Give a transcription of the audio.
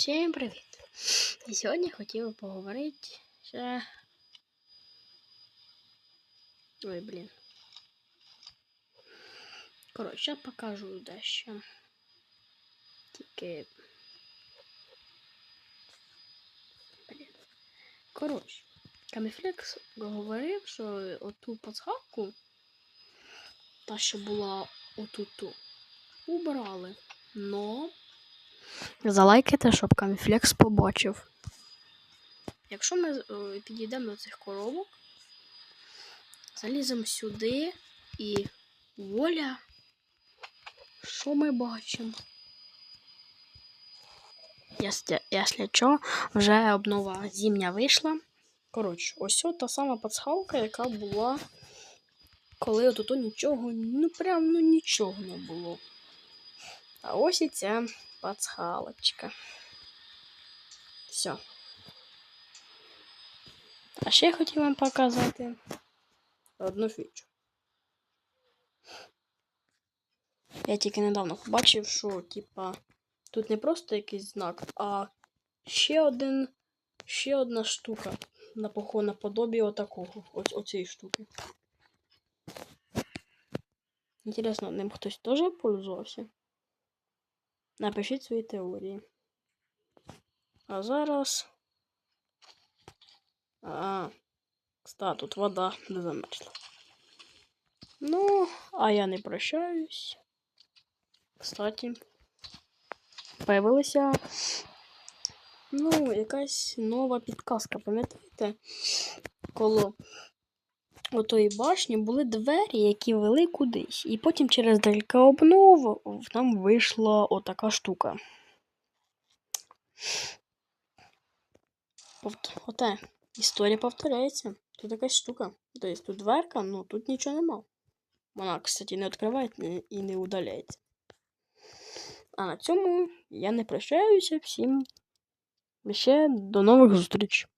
Всім привіт! І сьогодні хотів поговорити ще. Ой, блін. Коротше, покажу дещо. Тільки. Блін. Коротше, Каміфлекс говорив, що оту пасхалку, та, що була отуту, убрали. Но залайкайте, щоб каміфлекс побачив. Якщо ми е, підійдемо до цих коробок, заліземо сюди і воля, що ми бачимо? Якщо що, вже обнова зімня вийшла. Коротше, ось та сама пасхалка, яка була, коли отут нічого, ну прям ну нічого не було. А ось і ця пасхалочка. Все. А ще я хотів вам показати одну фічу. Я тільки недавно побачив, що, типа, тут не просто якийсь знак, а ще один, ще одна штука на наподобі отакого, ось оцієї штуки. Інтересно, ним хтось теж пользувався? Напишіть свої теорії. А зараз. А, кстати, тут вода не замерзла. Ну, а я не прощаюсь. Кстати, появилася. Ну, якась нова підказка, пам'ятаєте? Коло отої башні були двері, які вели кудись. І потім через декілька обнов нам вийшла отака штука. Оте, історія повторяється. Тут якась штука. Тобто тут дверка, ну тут нічого нема. Вона, кстати, не відкривається і не удаляється. А на цьому я не прощаюся всім. Ще до нових зустріч.